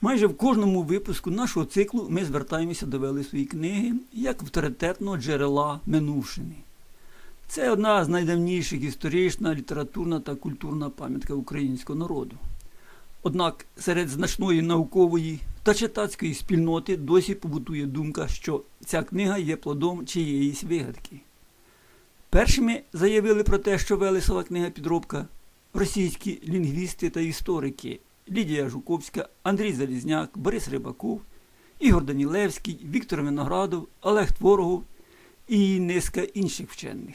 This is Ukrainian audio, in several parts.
Майже в кожному випуску нашого циклу ми звертаємося до Велесової книги як авторитетного джерела минувшини. Це одна з найдавніших історична, літературна та культурна пам'ятка українського народу. Однак серед значної наукової та читацької спільноти досі побутує думка, що ця книга є плодом чиєїсь вигадки. Першими заявили про те, що Велесова книга підробка російські лінгвісти та історики Лідія Жуковська, Андрій Залізняк, Борис Рибаков, Ігор Данілевський, Віктор Виноградов, Олег Творогов і низка інших вчених.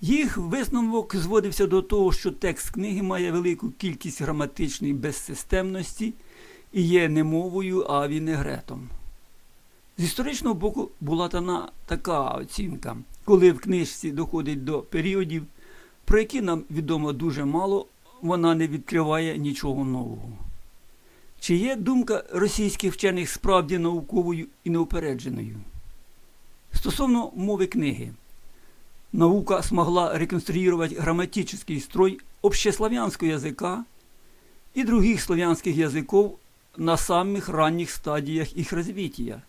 Їх висновок зводився до того, що текст книги має велику кількість граматичної безсистемності і є не мовою, а вінегретом. З історичного боку була дана така оцінка, коли в книжці доходить до періодів, про які нам відомо дуже мало, вона не відкриває нічого нового. Чи є думка російських вчених справді науковою і неупередженою? Стосовно мови книги, наука змогла реконструювати грамматический строй общеславянского языка и других славянских языков на самых ранних стадиях их развития.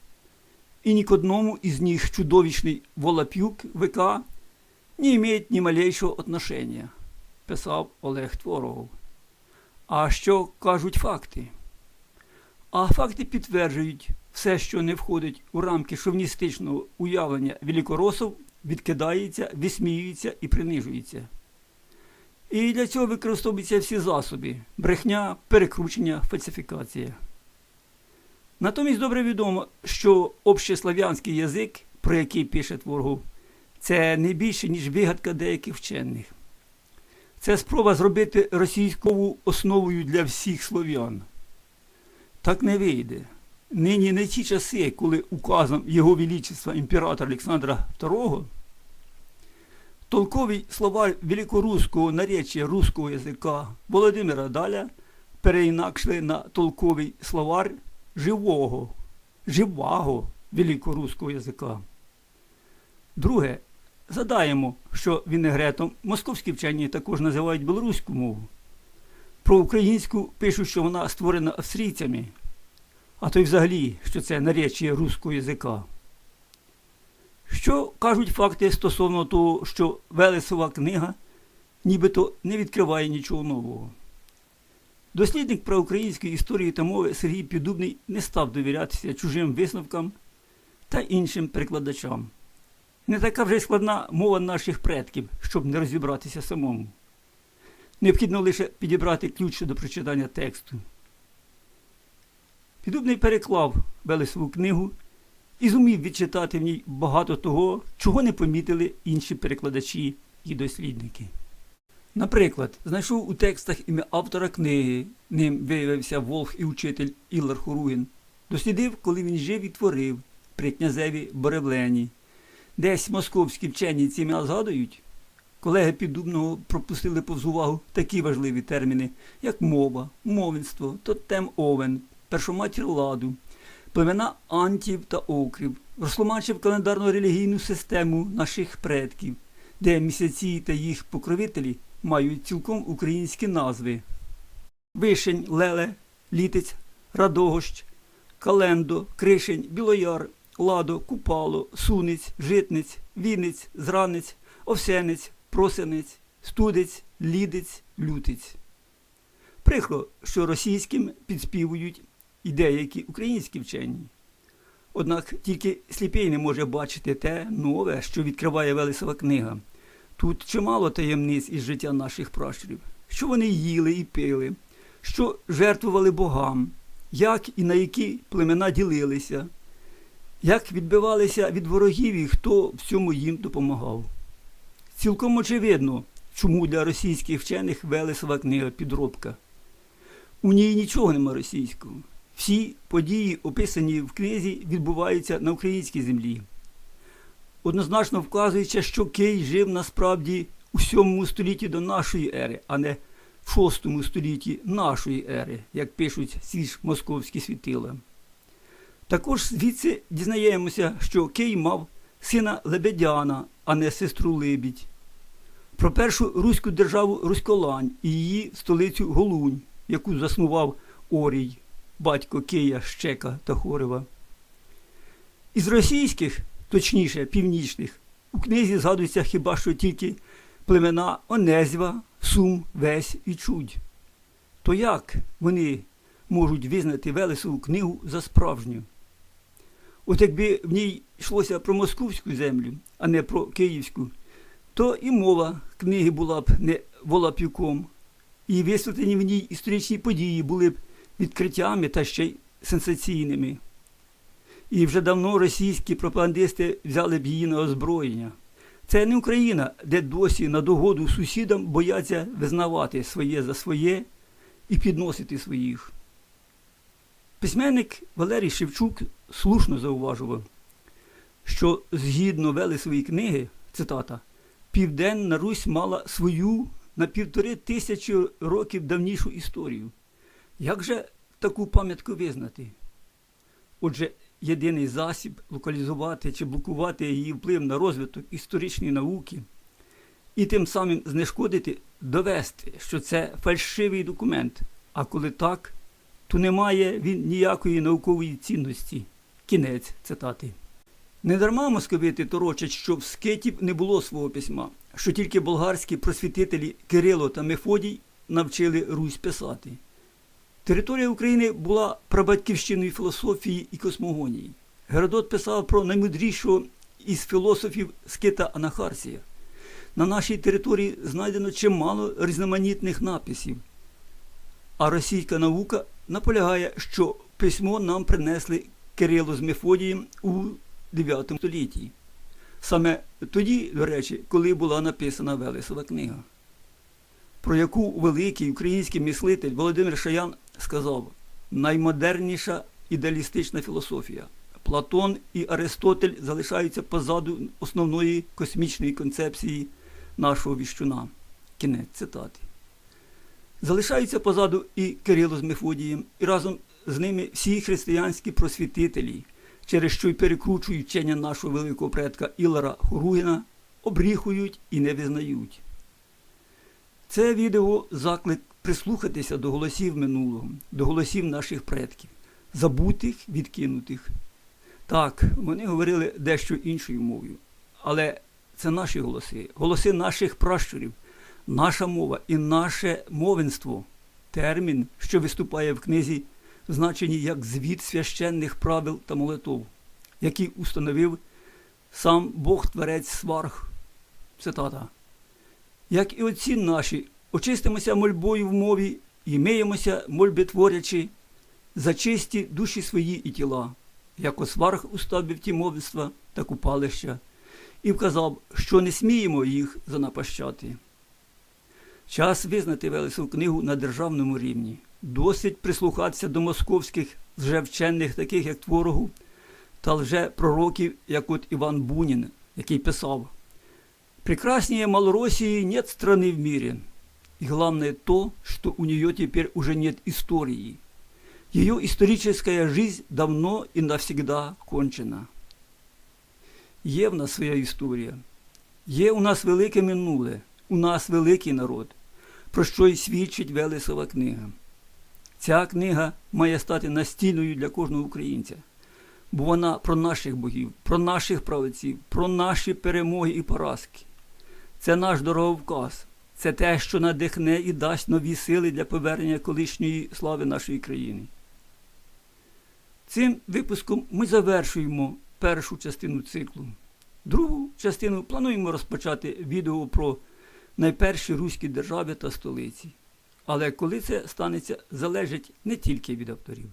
И ни к одному из них чудовищный Волопюк ВК не имеет ни малейшого отношения, писав Олег Творогов. А що кажуть факти? А факти підтверджують, все, що не входить у рамки шовністичного уявлення великоросів, відкидається, висміюється і принижується. І для цього використовуються всі засоби брехня, перекручення, фальсифікація. Натомість добре відомо, що общеслав'янський язик, про який пише Творгов, це не більше, ніж вигадка деяких вчених. Це спроба зробити російськову основою для всіх слов'ян. Так не вийде. Нині не ті часи, коли указом Його Величества імператора Олександра II толковий словарь великоруського наречия руського язика Володимира Даля переінакшили на толковий словарь живого, живого великоруського язика. Друге, задаємо, що вінегретом московські вчені також називають білоруську мову. Про українську пишуть, що вона створена австрійцями, а то й взагалі, що це наречіє руського язика. Що кажуть факти стосовно того, що Велесова книга нібито не відкриває нічого нового? Дослідник про української історії та мови Сергій Піддубний не став довірятися чужим висновкам та іншим перекладачам. Не така вже складна мова наших предків, щоб не розібратися самому. Необхідно лише підібрати ключ до прочитання тексту. Піддубний переклав Велесову книгу і зумів відчитати в ній багато того, чого не помітили інші перекладачі і дослідники. Наприклад, знайшов у текстах ім'я автора книги, ним виявився Волх і учитель Іллар Хоругін. Дослідив, коли він жив і творив при князеві Боревлені. Десь московські вчені ці ім'я згадують. Колеги Піддубного пропустили повз увагу такі важливі терміни, як мова, мовенство, тотем овен, першоматір ладу, племена антів та окрів, розтлумачив календарно-релігійну систему наших предків, де місяці та їх покровителі мають цілком українські назви: Вишень, Леле, Літець, Радогощ, Календо, Кришень, Білояр, Ладо, Купало, Сунець, Житниць, Вінець, Зранець, Овсянець, Просенець, Студець, Лідець, Лютець. Прикро, що російським підспівують і деякі українські вчені. Однак тільки сліпий не може бачити те нове, що відкриває Велесова книга. Тут чимало таємниць із життя наших пращурів, що вони їли і пили, що жертвували богам, як і на які племена ділилися, як відбивалися від ворогів і хто в цьому їм допомагав. Цілком очевидно, чому для російських вчених Велесова книга підробка. У ній нічого нема російського. Всі події, описані в книзі, відбуваються на українській землі. Однозначно вказується, що Кий жив насправді у 7 столітті до нашої ери, а не в 6 столітті нашої ери, як пишуть ці ж московські світила. Також звідси дізнаємося, що Кий мав сина Лебедяна, а не сестру Либідь. Про першу руську державу Руськолань і її столицю Голунь, яку заснував Орій. батько Кия, Щека та Хорева. Із російських, точніше північних, у книзі згадується хіба що тільки племена Онезва, Сум, Весь і Чудь. То як вони можуть визнати Велесову книгу за справжню? От якби в ній йшлося про московську землю, а не про київську, то і мова книги була б не волапюком, і висвітлені в ній історичні події були б відкриттями та ще й сенсаційними. І вже давно російські пропагандисти взяли б її на озброєння. Це не Україна, де досі на догоду сусідам бояться визнавати своє за своє і підносити своїх. Письменник Валерій Шевчук слушно зауважував, що згідно Велесової книги, цитата, Південна Русь мала свою на півтори тисячі років давнішу історію. Як же таку пам'ятку визнати? Отже, єдиний засіб локалізувати чи блокувати її вплив на розвиток історичної науки і тим самим знешкодити, довести, що це фальшивий документ. А коли так, то не має він ніякої наукової цінності. Кінець цитати. Недарма московити торочать, що в скитів не було свого письма, що тільки болгарські просвітителі Кирило та Мефодій навчили Русь писати. Територія України була прабатьківщиною філософії і космогонії. Геродот писав про наймудрішого із філософів скита Анахарсія. На нашій території знайдено чимало різноманітних написів. А російська наука наполягає, що письмо нам принесли Кирило з Мефодієм у 9 столітті. Саме тоді, до речі, коли була написана Велесова книга, про яку великий український мислитель Володимир Шаян сказав наймодерніша ідеалістична філософія. Платон і Аристотель залишаються позаду основної космічної концепції нашого віщуна. Кінець цитати. Залишаються позаду і Кирило з Мефодієм, і разом з ними всі християнські просвітителі, через що й перекручують вчення нашого великого предка Ілара Хоругіна, обріхують і не визнають. Це відео заклик прислухатися до голосів минулого, до голосів наших предків, забутих, відкинутих. Так, вони говорили дещо іншою мовою, але це наші голоси, голоси наших пращурів, наша мова і наше мовенство термін, що виступає в книзі, значені як звіт священних правил та молитов, які установив сам Бог Творець Сварх. Цитата. Як і отці наші, очистимося мольбою в мові і миємося, мольби творячи, за чисті душі свої і тіла, як осварх уставив ті мовенства та купалища, і вказав, що не сміємо їх занапащати. Час визнати Велесову книгу на державному рівні. Досить прислухатися до московських лжевчених, таких як Творогу, та лжепророків, як от Іван Бунін, який писав «Прекраснее Малороссии нет страны в мире, и главное то, что у нее теперь уже нет истории. Ее историческая жизнь давно и навсегда кончена». Є в нас своя історія, є у нас велике минуле, у нас великий народ, про що й свідчить Велесова книга. Ця книга має стати настільною для кожного українця, бо вона про наших богів, про наших правиців, про наші перемоги і поразки. Це наш дороговказ, це те, що надихне і дасть нові сили для повернення колишньої слави нашої країни. Цим випуском ми завершуємо першу частину циклу. Другу частину плануємо розпочати відео про найперші руські держави та столиці. Але коли це станеться, залежить не тільки від авторів.